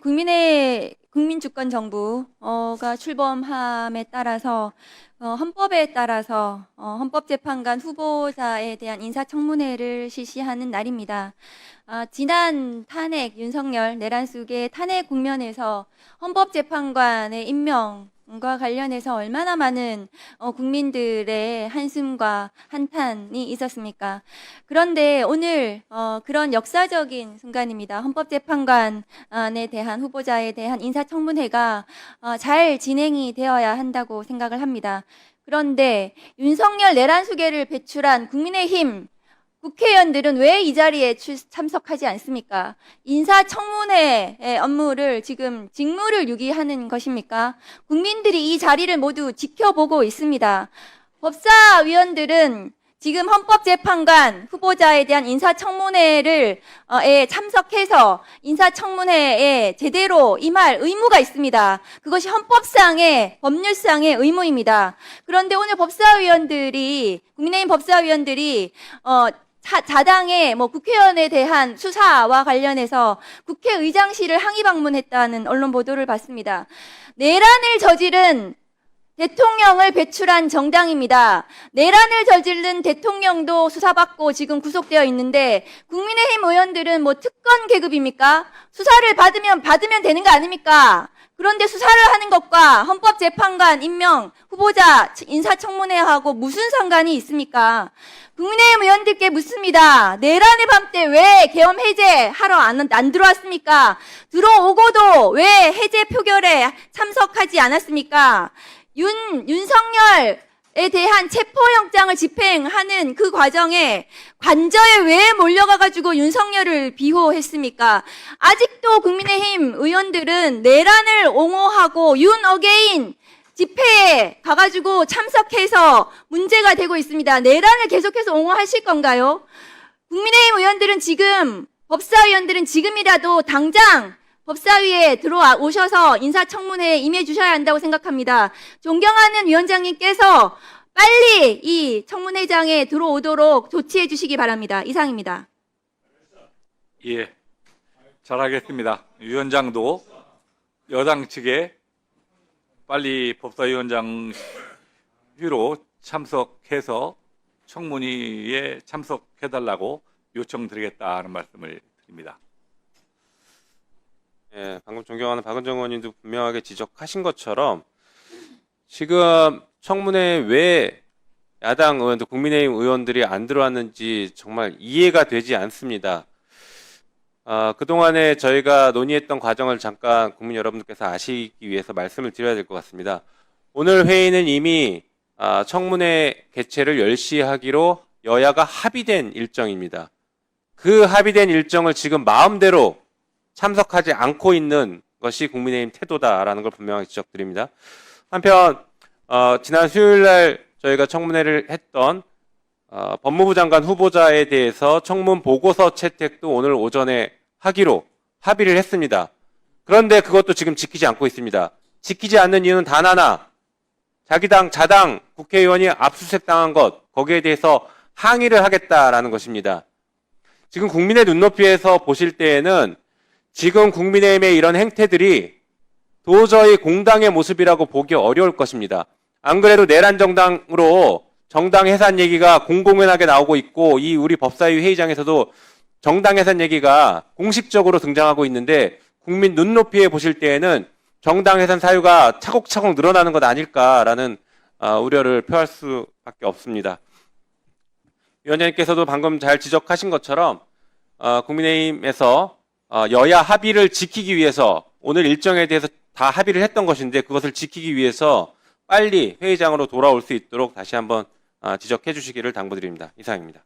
국민의 국민주권 정부가 출범함에 따라서 어, 헌법에 따라서 어, 헌법재판관 후보자에 대한 인사청문회를 실시하는 날입니다. 아, 지난 탄핵 윤석열 내란숙의 탄핵 국면에서 헌법재판관의 임명 과 관련해서 얼마나 많은 어, 국민들의 한숨과 한탄이 있었습니까? 그런데 오늘 어, 그런 역사적인 순간입니다. 헌법재판관에 대한 후보자에 대한 인사청문회가 어, 잘 진행이 되어야 한다고 생각을 합니다. 그런데 윤석열 내란 수계를 배출한 국민의힘 국회의원들은 왜 이 자리에 출- 참석하지 않습니까? 인사청문회의 업무를 지금 직무를 유기하는 것입니까? 국민들이 이 자리를 모두 지켜보고 있습니다. 법사위원들은 지금 헌법재판관 후보자에 대한 인사청문회를 어, 에 참석해서 인사청문회에 제대로 임할 의무가 있습니다. 그것이 헌법상의 법률상의 의무입니다. 그런데 오늘 법사위원들이 국민의힘 법사위원들이 어, 자, 자당의 뭐 국회의원에 대한 수사와 관련해서 국회의장실을 항의 방문했다는 언론 보도를 봤습니다. 내란을 저지른 대통령을 배출한 정당입니다. 내란을 저지른 대통령도 수사받고 지금 구속되어 있는데 국민의힘 의원들은 뭐 특권 계급입니까? 수사를 받으면 받으면 되는 거 아닙니까? 그런데 수사를 하는 것과 헌법재판관 임명 후보자 인사청문회하고 무슨 상관이 있습니까? 국민의힘 의원들께 묻습니다. 내란의 밤때 왜 계엄 해제 하러 안, 안 들어왔습니까? 들어오고도 왜 해제 표결에 참석하지 않았습니까? 윤, 윤석열에 대한 체포영장을 집행하는 그 과정에 관저에 왜 몰려가가지고 윤석열을 비호했습니까? 아직도 국민의힘 의원들은 내란을 옹호하고 윤 어게인 집회에 가가지고 참석해서 문제가 되고 있습니다. 내란을 계속해서 옹호하실 건가요? 국민의힘 의원들은 지금, 법사위원들은 지금이라도 당장 법사위에 들어오셔서 인사청문회에 임해 주셔야 한다고 생각합니다. 존경하는 위원장님께서 빨리 이 청문회장에 들어오도록 조치해 주시기 바랍니다. 이상입니다. 예, 잘하겠습니다. 위원장도 여당 측에 빨리 법사위원장 휘로 참석해서 청문회에 참석해달라고 요청드리겠다는 말씀을 드립니다. 예, 방금 존경하는 박은정 의원님도 분명하게 지적하신 것처럼 지금 청문회에 왜 야당 의원들, 국민의힘 의원들이 안 들어왔는지 정말 이해가 되지 않습니다. 아, 그동안에 저희가 논의했던 과정을 잠깐 국민 여러분들께서 아시기 위해서 말씀을 드려야 될 것 같습니다. 오늘 회의는 이미 아, 청문회 개최를 10시 하기로 여야가 합의된 일정입니다. 그 합의된 일정을 지금 마음대로 참석하지 않고 있는 것이 국민의힘 태도다라는 걸 분명하게 지적드립니다. 한편 어, 지난 수요일 날 저희가 청문회를 했던 어, 법무부 장관 후보자에 대해서 청문 보고서 채택도 오늘 오전에 하기로 합의를 했습니다. 그런데 그것도 지금 지키지 않고 있습니다. 지키지 않는 이유는 단 하나. 자기 당 자당 국회의원이 압수수색 당한 것 거기에 대해서 항의를 하겠다라는 것입니다. 지금 국민의 눈높이에서 보실 때에는 지금 국민의힘의 이런 행태들이 도저히 공당의 모습이라고 보기 어려울 것입니다. 안 그래도 내란 정당으로 정당 해산 얘기가 공공연하게 나오고 있고 이 우리 법사위 회의장에서도 정당 해산 얘기가 공식적으로 등장하고 있는데 국민 눈높이에 보실 때에는 정당 해산 사유가 차곡차곡 늘어나는 것 아닐까라는 아, 우려를 표할 수밖에 없습니다. 위원장님께서도 방금 잘 지적하신 것처럼 어, 국민의힘에서 어, 여야 합의를 지키기 위해서 오늘 일정에 대해서 다 합의를 했던 것인데 그것을 지키기 위해서 빨리 회의장으로 돌아올 수 있도록 다시 한번 아, 지적해 주시기를 당부드립니다. 이상입니다.